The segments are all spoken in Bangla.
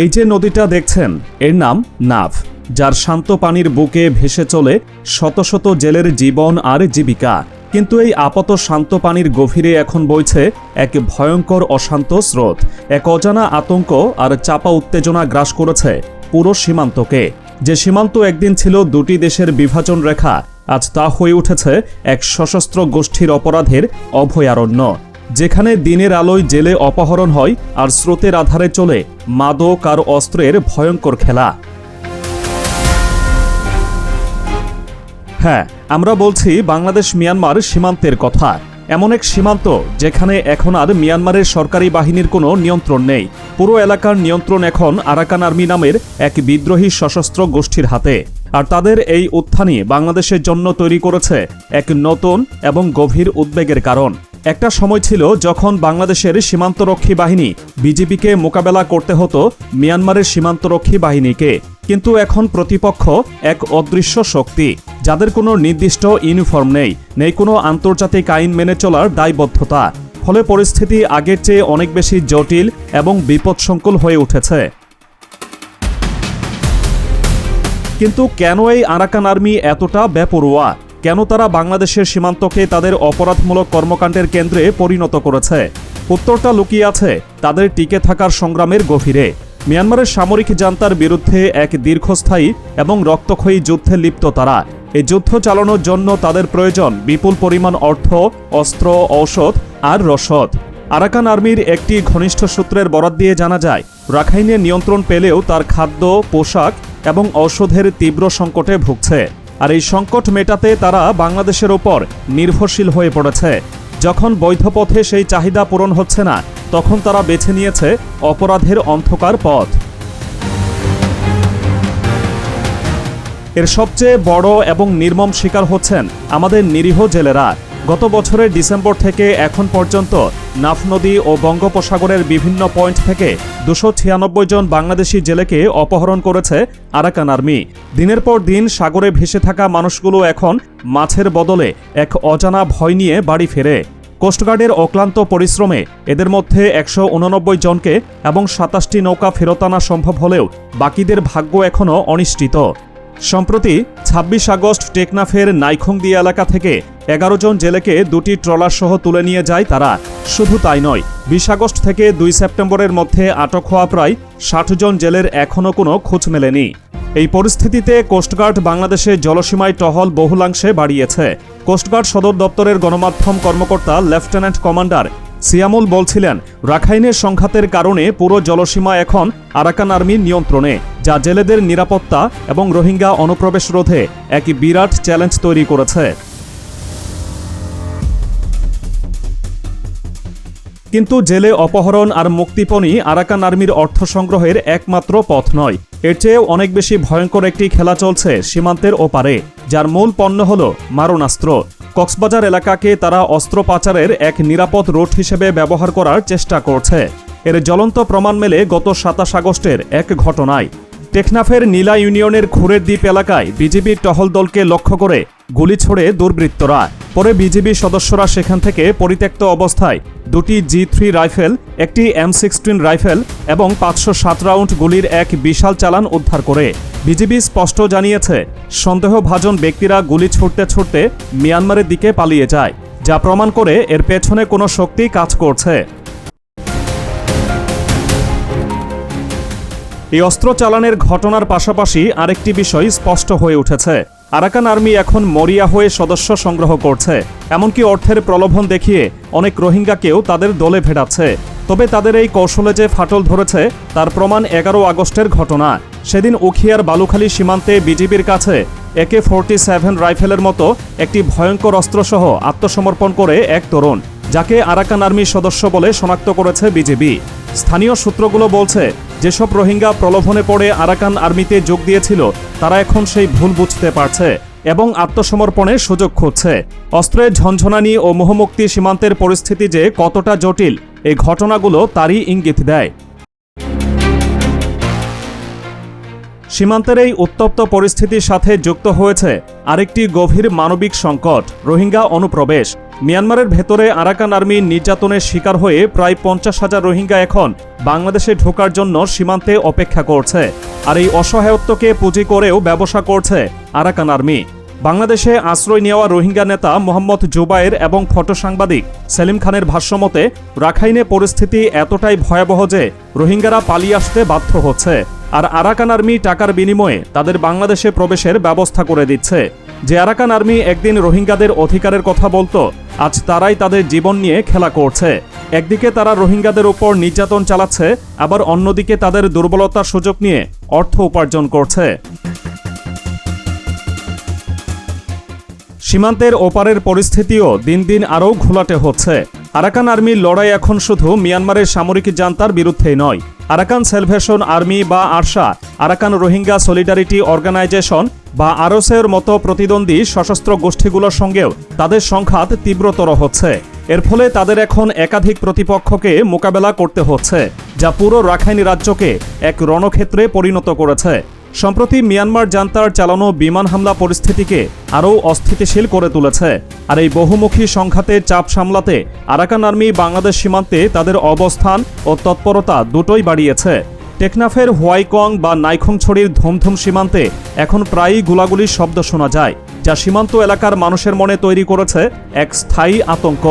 এই যে নদীটা দেখছেন, এর নাম নাভ, যার শান্ত পানির বুকে ভেসে চলে শত শত জেলের জীবন আর জীবিকা। কিন্তু এই আপাত শান্ত পানির গভীরে এখন বইছে এক ভয়ঙ্কর অশান্ত স্রোত। এক অজানা আতঙ্ক আর চাপা উত্তেজনা গ্রাস করেছে পুরো সীমান্তকে। যে সীমান্ত একদিন ছিল দুটি দেশের বিভাজন রেখা, আজ তা হয়ে উঠেছে এক সশস্ত্র গোষ্ঠীর অপরাধের অভয়ারণ্য। যেখানে দিনের আলোয় জেলে অপহরণ হয় আর স্রোতের আধারে চলে মাদক আর অস্ত্রের ভয়ঙ্কর খেলা। হ্যাঁ আমরা বলছি বাংলাদেশ মিয়ানমার সীমান্তের কথা। এমন এক সীমান্ত যেখানে এখন আর মিয়ানমারের সরকারি বাহিনীর কোনো নিয়ন্ত্রণ নেই। পুরো এলাকার নিয়ন্ত্রণ এখন আরাকান আর্মি নামের এক বিদ্রোহী সশস্ত্র গোষ্ঠীর হাতে। আর তাদের এই উত্থানই বাংলাদেশের জন্য তৈরি করেছে এক নতুন এবং গভীর উদ্বেগের কারণ। একটা সময় ছিল যখন বাংলাদেশের সীমান্তরক্ষী বাহিনী বিজেপিকে মোকাবেলা করতে হতো মিয়ানমারের সীমান্তরক্ষী বাহিনীকে। কিন্তু এখন প্রতিপক্ষ এক অদৃশ্য শক্তি, যাদের কোনো নির্দিষ্ট ইউনিফর্ম নেই নেই কোনো আন্তর্জাতিক আইন মেনে চলার দায়বদ্ধতা। ফলে পরিস্থিতি আগের চেয়ে অনেক বেশি জটিল এবং বিপদসংকুল হয়ে উঠেছে। কিন্তু কেন এই আরাকান আর্মি এতটা বেপরোয়া? কেন তারা বাংলাদেশের সীমান্তকে তাদের অপরাধমূলক কর্মকাণ্ডের কেন্দ্রে পরিণত করেছে? উত্তরটা লুকিয়ে আছে তাদের টিকে থাকার সংগ্রামের গভীরে। মিয়ানমারের সামরিক জান্তার বিরুদ্ধে এক দীর্ঘস্থায়ী এবং রক্তক্ষয়ী যুদ্ধে লিপ্ত তারা। এই যুদ্ধ চালানোর জন্য তাদের প্রয়োজন বিপুল পরিমাণ অর্থ, অস্ত্র, ঔষধ আর রসদ। আরাকান আর্মির একটি ঘনিষ্ঠ সূত্রের বরাত দিয়ে জানা যায়, রাখাইনে নিয়ন্ত্রণ পেলেও তার খাদ্য, পোশাক এবং ঔষধের তীব্র সংকটে ভুগছে। আর এই সংকট মেটাতে তারা বাংলাদেশের ওপর নির্ভরশীল হয়ে পড়েছে। যখন বৈধ পথে সেই চাহিদা পূরণ হচ্ছে না, তখন তারা বেছে নিয়েছে অপরাধের অন্ধকার পথ। এর সবচেয়ে বড় এবং নির্মম শিকার হচ্ছেন আমাদের নিরীহ জেলেরা। গত বছরের ডিসেম্বর থেকে এখন পর্যন্ত নাফ নদী ও বঙ্গোপসাগরের বিভিন্ন পয়েন্ট থেকে দুশো ছিয়ানব্বই জন বাংলাদেশি জেলেকে অপহরণ করেছে আরাকান আর্মি। দিনের পর দিন সাগরে ভেসে থাকা মানুষগুলো এখন মাছের বদলে এক অজানা ভয় নিয়ে বাড়ি ফেরে। কোস্টগার্ডের অক্লান্ত পরিশ্রমে এদের মধ্যে একশো উননব্বই জনকে এবং সাতাশটি নৌকা ফেরত আনা সম্ভব হলেও বাকিদের ভাগ্য এখনও অনিশ্চিত। সম্প্রতি ২৬ আগস্ট টেকনাফের নাইখংদি এলাকা থেকে এগারো জন জেলেকে দুটি ট্রলার সহ তুলে নিয়ে যায় তারা। শুধু তাই নয়, বিশ আগস্ট থেকে দুই সেপ্টেম্বরের মধ্যে আটক হওয়া প্রায় ষাট জন জেলের এখনও কোনো খোঁজ মেলেনি। এই পরিস্থিতিতে কোস্টগার্ড বাংলাদেশে জলসীমায় টহল বহুলাংশে বাড়িয়েছে। কোস্টগার্ড সদর দপ্তরের গণমাধ্যম কর্মকর্তা লেফটেন্যান্ট কমান্ডার সিয়ামুল বলছিলেন, রাখাইনের সংঘাতের কারণে পুরো জলসীমা এখন আরাকান আর্মির নিয়ন্ত্রণে। যা জেলেদের নিরাপত্তা এবং রোহিঙ্গা অনুপ্রবেশ রোধে এক বিরাট চ্যালেঞ্জ তৈরি করেছে। কিন্তু জেলে অপহরণ আর মুক্তিপণই আরাকান আর্মির অর্থ সংগ্রহের একমাত্র পথ নয়। এর চেয়েও অনেক বেশি ভয়ঙ্কর একটি খেলা চলছে সীমান্তের ওপারে, যার মূল পণ্য হল মারণাস্ত্র। কক্সবাজার এলাকাকে তারা অস্ত্র পাচারের এক নিরাপদ রুট হিসেবে ব্যবহার করার চেষ্টা করছে। এর জ্বলন্ত প্রমাণ মেলে গত সাতাশ আগস্টের এক ঘটনায়। টেকনাফের নীলা ইউনিয়নের খুরের দ্বীপ এলাকায় বিজেপির টহল দলকে লক্ষ্য করে গুলি ছোড়ে দুর্বৃত্তরা। পরে বিজেপি সদস্যরা সেখান থেকে পরিত্যক্ত অবস্থায় দুটি জি থ্রি রাইফেল, একটি এম সিক্সটিন রাইফেল এবং পাঁচশো সাত রাউন্ড গুলির এক বিশাল চালান উদ্ধার করে। বিজেপি স্পষ্ট জানিয়েছে, সন্দেহভাজন ব্যক্তিরা গুলি ছুটতে ছুটতে মিয়ানমারের দিকে পালিয়ে যায়, যা প্রমাণ করে এর পেছনে কোনো শক্তি কাজ করছে। এই অস্ত্র চালানের ঘটনার পাশাপাশি আরেকটি বিষয় স্পষ্ট হয়ে উঠেছে। আরাকান আর্মি এখন মরিয়া হয়ে সদস্য সংগ্রহ করছে। এমনকি অর্থের প্রলোভন দেখিয়ে অনেক রোহিঙ্গাকেও তাদের দলে ভেড়াচ্ছে। তবে তাদের এই কৌশলে যে ফাটল ধরেছে, তার প্রমাণ এগারো আগস্টের ঘটনা। সেদিন উখিয়ার বালুখালী সীমান্তে বিজিবির কাছে একে ফোরটি সেভেন রাইফেলের মতো একটি ভয়ঙ্কর অস্ত্রসহ আত্মসমর্পণ করে এক তরুণ। যাকে আরাকান আর্মির সদস্য বলে শনাক্ত করেছে বিজেপি স্থানীয় সূত্রগুলো বলছে, যেসব রোহিঙ্গা প্রলোভনে পড়ে আরাকান আর্মিতে যোগ দিয়েছিল, তারা এখন সেই ভুল বুঝতে পারছে এবং আত্মসমর্পণের সুযোগ খুঁজছে। অস্ত্রের ঝনঝনানি ও মোহমুক্তি সীমান্তের পরিস্থিতি যে কতটা জটিল এই ঘটনাগুলো তারই ইঙ্গিত দেয়। সীমান্তের এই উত্তপ্ত পরিস্থিতির সাথে যুক্ত হয়েছে আরেকটি গভীর মানবিক সংকট, রোহিঙ্গা অনুপ্রবেশ। মিয়ানমারের ভেতরে আরাকান আর্মি নির্যাতনের শিকার হয়ে প্রায় পঞ্চাশ হাজার রোহিঙ্গা এখন বাংলাদেশে ঢোকার জন্য সীমান্তে অপেক্ষা করছে। আর এই অসহায়ত্বকে পুঁজি করেও ব্যবসা করছে আরাকান আর্মি। বাংলাদেশে আশ্রয় নেওয়া রোহিঙ্গা নেতা মোহাম্মদ জুবায়ের এবং ফটো সাংবাদিক সেলিম খানের ভাষ্যমতে, রাখাইনে পরিস্থিতি এতটাই ভয়াবহ যে রোহিঙ্গারা পালিয়ে আসতে বাধ্য হচ্ছে। আর আরাকান আর্মি টাকার বিনিময়ে তাদের বাংলাদেশে প্রবেশের ব্যবস্থা করে দিচ্ছে। যে আরাকান আর্মি একদিন রোহিঙ্গাদের অধিকারের কথা বলতো, আজ তারাই তাদের জীবন নিয়ে খেলা করছে। একদিকে তারা রোহিঙ্গাদের উপর নির্যাতন চালাচ্ছে, আবার অন্যদিকে তাদের দুর্বলতার সুযোগ নিয়ে অর্থ উপার্জন করছে। সীমান্তের ওপারের পরিস্থিতিও দিন দিন আরও ঘোলাটে হচ্ছে। আরাকান আর্মির লড়াই এখন শুধু মিয়ানমারের সামরিক জান্তার বিরুদ্ধেই নয়। আরাকান সেলভেশন আর্মি বা ARSA, Arakan Rohingya Solidarity Organisation বা আরসের মতো প্রতিদ্বন্দ্বী সশস্ত্র গোষ্ঠীগুলোর সঙ্গেও তাদের সংঘাত তীব্রতর হচ্ছে। এর ফলে তাদের এখন একাধিক প্রতিপক্ষকে মোকাবেলা করতে হচ্ছে, যা পুরো রাখাইন রাজ্যকে এক রণক্ষেত্রে পরিণত করেছে। সম্প্রতি মিয়ানমার জান্তার চালানো বিমান হামলা পরিস্থিতিকে আরও অস্থিতিশীল করে তুলেছে, আর এই বহুমুখী সংঘাতের চাপ সামলাতে আরাকান আর্মি বাংলাদেশ সীমান্তে তাদের অবস্থান ও তৎপরতা দুটোই বাড়িয়েছে। টেকনাফের হোয়াইকং বা নাইখংছড়ির ধুমধুম সীমান্তে এখন প্রায়ই গোলাগুলির শব্দ শোনা যায়, যা সীমান্ত এলাকার মানুষের মনে তৈরি করেছে এক স্থায়ী আতঙ্ক।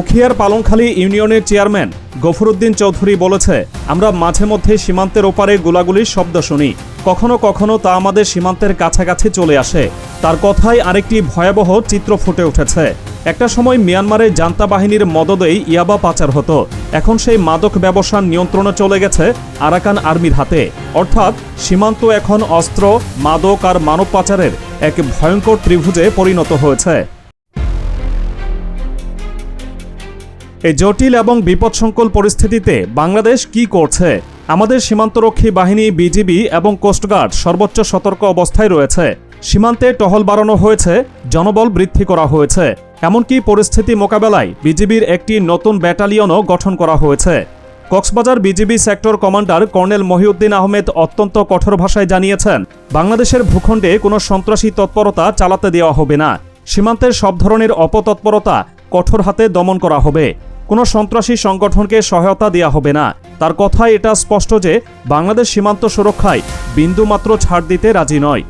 উখিয়ার পালংখালী ইউনিয়নের চেয়ারম্যান গফরুদ্দিন চৌধুরী বলেছে, আমরা মাঝে মধ্যে সীমান্তের ওপারে গোলাগুলির শব্দ শুনি। কখনো কখনো তা আমাদের সীমান্তের কাছাকাছি চলে আসে। তার কথায় আরেকটি ভয়াবহ চিত্র ফুটে উঠেছে। একটা সময় মিয়ানমারে জান্তা বাহিনীর মদদেই ইয়াবা পাচার হতো। এখন সেই মাদক ব্যবসার নিয়ন্ত্রণে চলে গেছে আরাকান আর্মির হাতে। অর্থাৎ সীমান্ত এখন অস্ত্র, মাদক আর মানব পাচারের এক ভয়ঙ্কর ত্রিভুজে পরিণত হয়েছে। এই জটিল এবং বিপদসংকুল পরিস্থিতিতে বাংলাদেশ কি করছে? আমাদের সীমান্তরক্ষী বাহিনী, বিজিবি এবং কোস্টগার্ড সর্বোচ্চ সতর্ক অবস্থায় রয়েছে। সীমান্তে টহল বাড়ানো হয়েছে, জনবল বৃদ্ধি করা হয়েছে। এমনকি পরিস্থিতি মোকাবেলায় বিজিবির একটি নতুন ব্যাটালিয়নও গঠন করা হয়েছে। Cox's Bazar BGB sector commander colonel Mohiuddin Ahmed অত্যন্ত কঠোর ভাষায় জানিয়েছেন, বাংলাদেশের ভূখণ্ডে কোনো সন্ত্রাসী তৎপরতা চালাতে দেওয়া হবে না। সীমান্তের সব ধরনের অপতৎপরতা কঠোর হাতে দমন করা হবে। কোনো সন্ত্রাসী সংগঠনকে সহায়তা দেওয়া হবে না। তার কথায় এটা স্পষ্ট যে, বাংলাদেশ সীমান্ত সুরক্ষায় বিন্দুমাত্র ছাড় দিতে রাজি নয়।